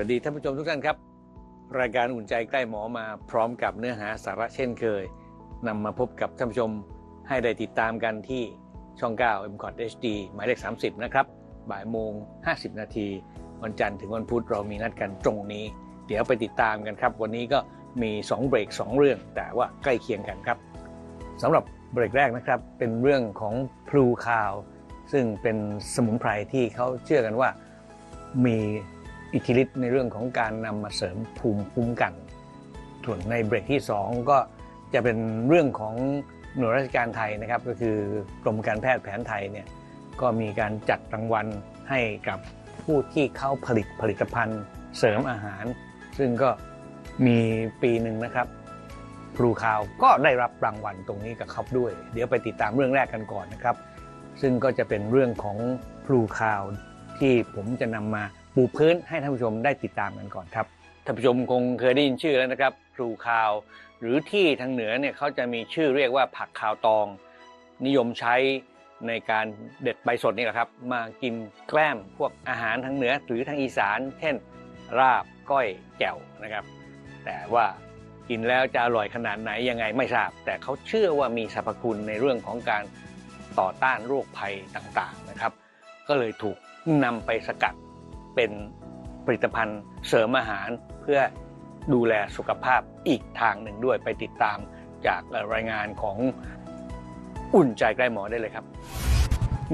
วัสดีท่านผู้ชมทุกท่านครับ รายการอุ่นใจใกล้หมอมาพร้อมกับเนื้อหาสาระเช่นเคยนำมาพบกับท่านผู้ชมให้ได้ติดตามกันที่ช่อง 9 m c o t HD หมายเลข 30 นะครับ บ่ายโมง 50 นาที วันจันทร์ถึงวันพุธเรามีนัดกันตรงนี้ เดี๋ยวไปติดตามกันครับ วันนี้ก็มี 2 เบรก 2 เรื่อง แต่ว่าใกล้เคียงกันครับสำหรับเบรกแรกนะครับ เป็นเรื่องของพลูคาว ซึ่งเป็นสมุนไพรที่เขาเชื่อกันว่ามี อิทธิฤทธิ์ในเรื่องของการนำมาเสริมภูมิคุ้มกัน ส่วนในเบรกที่ 2 ก็จะเป็นเรื่องของหน่วยราชการไทยนะครับ ก็คือกรมการแพทย์แผนไทยเนี่ยก็มีการจัดรางวัลให้กับผู้ที่เข้าผลิตผลิตภัณฑ์เสริมอาหาร ซึ่งก็มีปีหนึ่งนะครับพลูคาวก็ได้รับรางวัลตรงนี้กับเขาด้วย เดี๋ยวไปติดตามเรื่องแรกกันก่อนนะครับ ซึ่งก็จะเป็นเรื่องของพลูคาวที่ผมจะนำมา ปูพื้นให้ท่านผู้ชมได้ติดตามกันก่อนครับท่านผู้ชมคงเคยได้ยินชื่อแล้วนะครับพลูคาว หรือที่ทางเหนือเนี่ยเขาจะมีชื่อเรียกว่าผักคาวตอง นิยมใช้ในการเด็ดใบสดนี่แหละครับ มากินแกล้มพวกอาหารทางเหนือหรือทางอีสาน เช่นราบก้อยแจ่วนะครับ แต่ว่ากินแล้วจะอร่อยขนาดไหนยังไงไม่ทราบ แต่เขาเชื่อว่ามีสรรพคุณในเรื่องของการต่อต้านโรคภัยต่างๆนะครับ ก็เลยถูกนำไปสกัด เป็นผลิตภัณฑ์เสริมอาหารเพื่อดูแลสุขภาพอีกทางหนึ่งด้วยไปติดตามจากรายงานของอุ่นใจใกล้หมอได้เลยครับ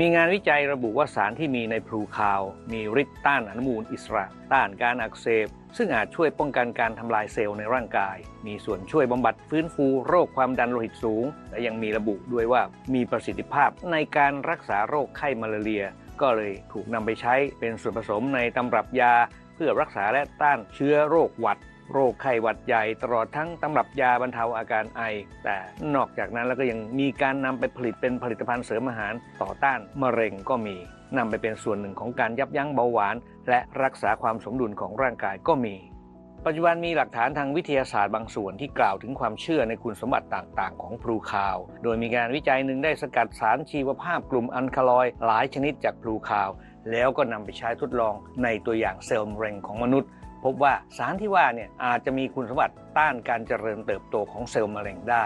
มีงานวิจัยระบุว่าสารที่มีในพลูคาว มีฤทธิ์ต้านอนุมูลอิสระ ต้านการอักเสบ ซึ่งอาจช่วยป้องกันการทำลายเซลล์ในร่างกาย มีส่วนช่วยบำบัดฟื้นฟูโรคความดันโลหิตสูง และยังมีระบุด้วยว่ามีประสิทธิภาพในการรักษาโรคไข้มาลาเรีย ก็เลยถูกนำไปใช้เป็นส่วนผสมในตำรับยา เพื่อรักษาและต้านเชื้อโรคหวัด โรคไข้หวัดใหญ่ตลอดทั้งตำรับยาบรรเทาอาการไอ แต่นอกจากนั้นแล้วก็ยังมีการนำไปผลิตเป็นผลิตภัณฑ์เสริมอาหารต่อต้านมะเร็งก็มีนำไปเป็นส่วนหนึ่งของการยับยั้งเบาหวาน และรักษาความสมดุลของร่างกายก็มี ปัจจุบันมีหลักฐานทางวิทยาศาสตร์บางส่วนที่กล่าวถึงความเชื่อในคุณสมบัติต่าง ๆ ของพลูคาว โดยมีการวิจัยหนึ่งได้สกัดสารชีวภาพกลุ่มอัลคาลอยด์หลายชนิดจากพลูคาว แล้วก็นำไปใช้ทดลองในตัวอย่างเซลล์มะเร็งของมนุษย์ พบว่าสารที่ว่าเนี่ยอาจจะมีคุณสมบัติต้านการเจริญเติบโตของเซลล์มะเร็งได้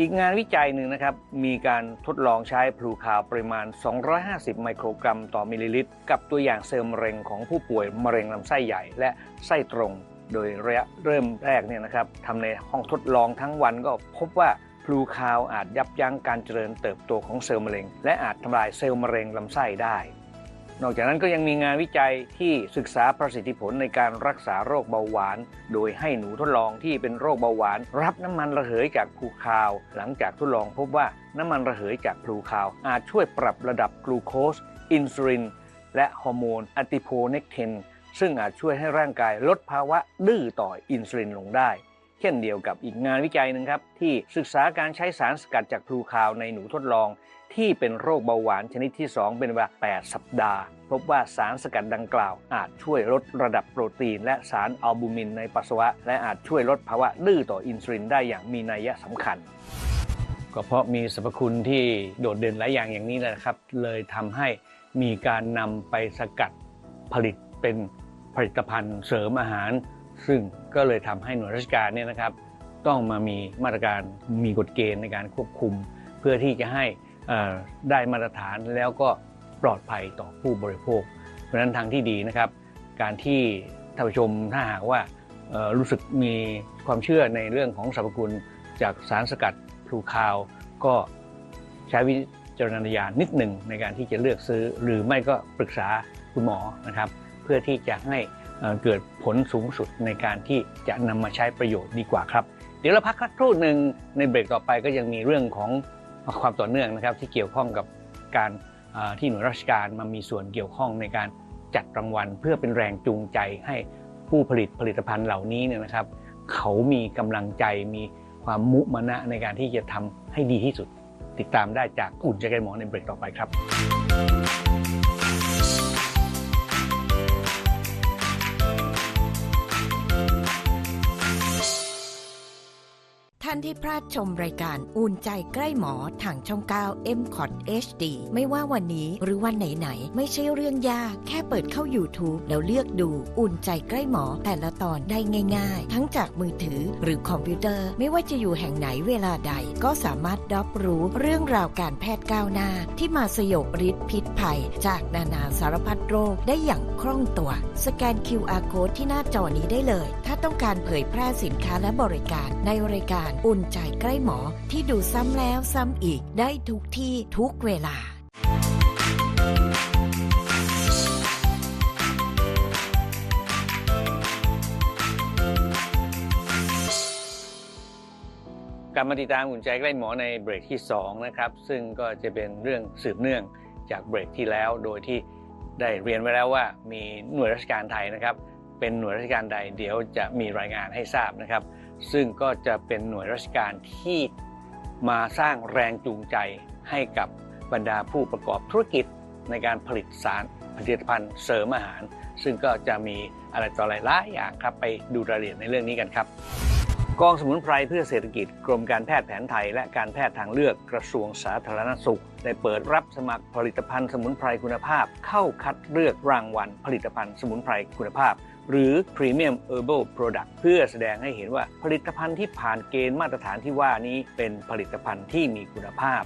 อีกงานวิจัยหนึ่งนะครับ มีการทดลองใช้พลูคาวปริมาณ 250 ไมโครกรัมต่อมิลลิลิตร กับตัวอย่างเซลล์มะเร็งของผู้ป่วยมะเร็งลำไส้ใหญ่และไส้ตรง โดยระยะเริ่มแรกเนี่ยนะครับทำในห้องทดลองทั้งวันก็พบว่าพลูคาวอาจยับยั้งการเจริญเติบโตของเซลล์มะเร็ง และอาจทำลายเซลล์มะเร็งลำไส้ได้ นอกจากนั้นก็ยังมีงานวิจัยที่ศึกษาประสิทธิผลในการรักษาโรคเบาหวาน โดยให้หนูทดลองที่เป็นโรคเบาหวาน รับน้ำมันระเหยจากพลูคาว หลังจากทดลองพบว่าน้ำมันระเหยจากพลูคาว อาจช่วยปรับระดับกลูโคส อินซูลิน และฮอร์โมนอะติโพเนกเทน ซึ่งอาจช่วยให้ร่างกายลดภาวะดื้อต่ออินซูลินลงได้ เช่นเดียวกับอีกงานวิจัยหนึ่งครับ ที่ศึกษาการใช้สารสกัดจากพลูคาวในหนูทดลอง ที่เป็นโรคเบาหวานชนิดที่ 2 เป็นเวลา 8 สัปดาห์ พบว่าสารสกัดดังกล่าว อาจช่วยลดระดับโปรตีน และสารอัลบูมินในปัสสาวะ และอาจช่วยลดภาวะดื้อต่ออินซูลินได้อย่างมีนัยสำคัญก็เพราะมีสรรพคุณที่โดดเด่นหลายอย่างอย่างนี้นะครับ เลยทำให้มีการนำไปสกัดผลิต เป็นผลิตภัณฑ์เสริมอาหาร ซึ่งก็เลยทำให้หน่วยราชการเนี่ยนะครับ ต้องมามีมาตรการมีกฎเกณฑ์ในการควบคุม เพื่อที่จะให้ได้มาตรฐานแล้วก็ปลอดภัยต่อผู้บริโภค เพราะฉะนั้นทางที่ดีนะครับ การที่ท่านผู้ชมถ้าหากว่ารู้สึกมีความเชื่อในเรื่องของสรรพคุณจากสารสกัดพลูคาว ก็ใช้วิจารณญาณนิดหนึ่งในการที่จะเลือกซื้อ หรือไม่ก็ปรึกษาคุณหมอนะครับ พื่อที่จะให้เกิดผลสูงสุดในการที่จะนำมาใช้ประโยชน์ดีกว่าครับ เดี๋ยวเราพักสักครู่หนึ่งในเบรกต่อไปก็ยังมีเรื่องของความต่อเนื่องนะครับ ที่เกี่ยวข้องกับการที่หน่วยราชการมามีส่วนเกี่ยวข้องในการจัดรางวัล เพื่อเป็นแรงจูงใจให้ผู้ผลิตผลิตภัณฑ์เหล่านี้เนี่ยนะครับ เขามีกำลังใจมีความมุมานะในการที่จะทำให้ดีที่สุด ติดตามได้จากอุ่นใจกันหมอในเบรกต่อไปครับานที่พลาดชมรายการอุ่นใจใกล้หมอทางช่อง 9 m c o t HD ไม่ว่าวันนี้หรือวันไหนๆ ไม่ใช่เรื่องยาก แค่เปิดเข้า YouTube แล้วเลือกดูอุ่นใจใกล้หมอ แต่ละตอนได้ง่าย ๆ ทั้งจากมือถือหรือคอมพิวเตอร์ ไม่ว่าจะอยู่แห่งไหนเวลาใด ก็สามารถรับรู้เรื่องราวการแพทย์ก้าวหน้า ที่มาสยบฤทธิ์พิษภัย จากนานาสารพัดโรคได้อย่างคล่องตัว สแกน QR Code ที่หน้าจอนี้ได้เลย ถ้าต้องการเผยแพร่สินค้าและบริการในรายการอุ่นใจใกล้หมอที่ดูซ้ำแล้วซ้ำอีกได้ทุกที่ทุกเวลากลับมาติดตามอุ่นใจใกล้หมอในเบรกที่2นะครับซึ่งก็จะเป็นเรื่องสืบเนื่องจากเบรกที่แล้ว โดยที่ได้เรียนไว้แล้วว่ามีหน่วยราชการไทยนะครับ เป็นหน่วยราชการใดเดี๋ยวจะมีรายงานให้ทราบนะครับ ซึ่งก็จะเป็นหน่วยราชการที่มาสร้างแรงจูงใจให้กับบรรดาผู้ประกอบธุรกิจในการผลิตสารผลิตภัณฑ์เสริมอาหาร ซึ่งก็จะมีอะไรต่ออะไรหลายอย่างครับไปดูรายละเอียดในเรื่องนี้กันครับ กองสมุนไพรเพื่อเศรษฐกิจกรมการแพทย์แผนไทย และการแพทย์ทางเลือกกระทรวงสาธารณสุข ได้เปิดรับสมัครผลิตภัณฑ์สมุนไพรคุณภาพ เข้าคัดเลือกรางวัลผลิตภัณฑ์สมุนไพรคุณภาพ หรือ Premium Herbal Product เพื่อแสดงให้เห็นว่าผลิตภัณฑ์ที่ผ่านเกณฑ์มาตรฐานที่ว่านี้เป็นผลิตภัณฑ์ที่มีคุณภาพ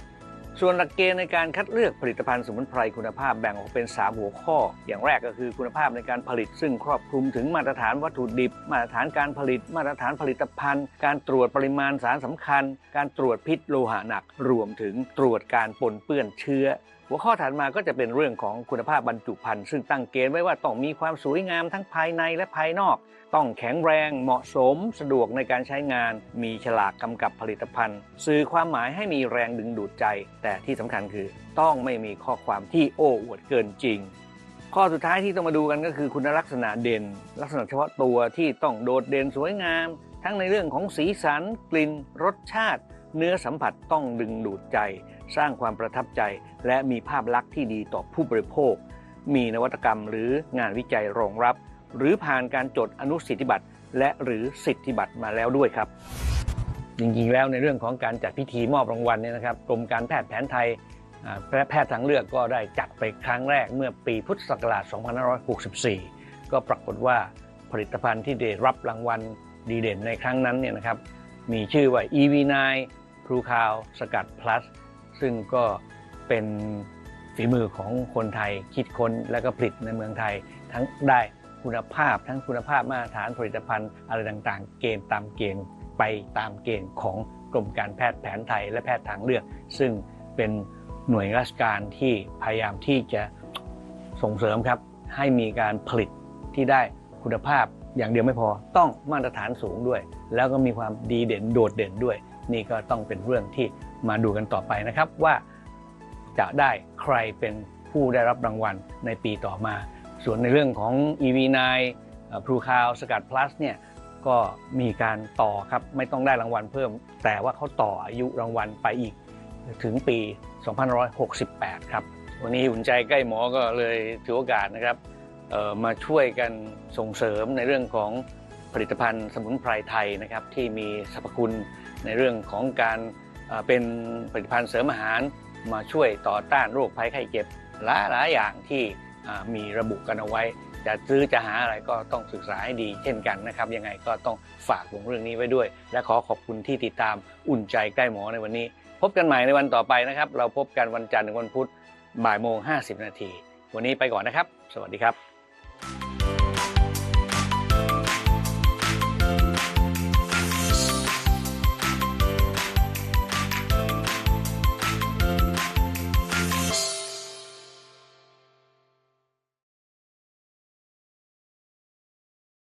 ส่วนหลักเกณฑ์ในการคัดเลือกผลิตภัณฑ์สมุนไพรคุณภาพแบ่งออกเป็น 3 หัวข้อ อย่างแรกก็คือคุณภาพในการผลิตซึ่งครอบคลุมถึงมาตรฐานวัตถุดิบ มาตรฐานการผลิต มาตรฐานผลิตภัณฑ์ การตรวจปริมาณสารสำคัญ การตรวจพิษโลหะหนัก รวมถึงตรวจการปนเปื้อนเชื้อ หัวข้อถัดมาก็จะเป็นเรื่องของคุณภาพบรรจุภัณฑ์ซึ่งตั้งเกณฑ์ไว้ว่าต้องมีความสวยงามทั้งภายในและภายนอก ต้องแข็งแรงเหมาะสม สะดวกในการใช้งาน มีฉลากกำกับผลิตภัณฑ์ สื่อความหมายให้มีแรงดึงดูดใจ แต่ที่สำคัญคือ ต้องไม่มีข้อความที่โอ้อวดเกินจริง ข้อสุดท้ายที่ต้องมาดูกันก็คือคุณลักษณะเด่น ลักษณะเฉพาะตัวที่ต้องโดดเด่นสวยงาม ทั้งในเรื่องของสีสัน กลิ่น รสชาติ เนื้อสัมผัสต้องดึงดูดใจ สร้างความประทับใจ และมีภาพลักษณ์ที่ดีต่อผู้บริโภค มีนวัตกรรมหรืองานวิจัยรองรับ หรือผ่านการจดอนุสิทธิบัตรและหรือสิทธิบัตรมาแล้วด้วยครับ จริงๆแล้วในเรื่องของการจัดพิธีมอบรางวัลเนี่ยนะครับกรมการแพทย์แผนไทยและแพทย์ทางเลือกก็ได้จัดไปครั้งแรกเมื่อปีพุทธศักราช 2564 ก็ปรากฏว่าผลิตภัณฑ์ที่ได้รับรางวัลดีเด่นในครั้งนั้นเนี่ยนะครับมีชื่อว่า EV9 พลูคาวสกัด plus ซึ่งก็เป็นฝีมือของคนไทยคิดค้นและก็ผลิตในเมืองไทย ทั้งได้คุณภาพ ทั้งคุณภาพมาตรฐานผลิตภัณฑ์อะไรต่างๆ เกณฑ์ตามเกณฑ์ไปตามเกณฑ์ของกรมการแพทย์แผนไทยและแพทย์ทางเลือก ซึ่งเป็นหน่วยราชการที่พยายามที่จะส่งเสริมครับ ให้มีการผลิตที่ได้คุณภาพอย่างเดียวไม่พอ ต้องมาตรฐานสูงด้วย แล้วก็มีความดีเด่นโดดเด่นด้วย นี่ก็ต้องเป็นเรื่องที่มาดูกันต่อไปนะครับว่าจะได้ใครเป็นผู้ได้รับรางวัลในปีต่อมา ส่วนในเรื่องของ EV9 พลูคาวสกัด plus เนี่ยก็มีการต่อครับไม่ต้องได้รางวัลเพิ่ม แต่ว่าเขาต่ออายุรางวัลไปอีกถึงปี 2568 ครับ วันนี้หุ่นใจใกล้หมอก็เลยถือโอกาสนะครับมาช่วยกันส่งเสริมในเรื่องของผลิตภัณฑ์สมุนไพรไทยนะครับที่มีสรรพคุณ ในเรื่องของการเป็นผลิตภัณฑ์เสริมอาหารมาช่วยต่อต้านโรคภัยไข้เจ็บหลายหลายๆอย่างที่มีระบุกันเอาไว้ จะซื้อจะหาอะไรก็ต้องศึกษาให้ดี เช่นกันนะครับ ยังไงก็ต้องฝากลงเรื่องนี้ไว้ด้วย และขอขอบคุณที่ติดตามอุ่นใจใกล้หมอในวันนี้ พบกันใหม่ในวันต่อไปนะครับ เราพบกันวันจันทร์ถึงวันพุธบ่ายโมง50นาทีวันนี้ไปก่อนนะครับ สวัสดีครับ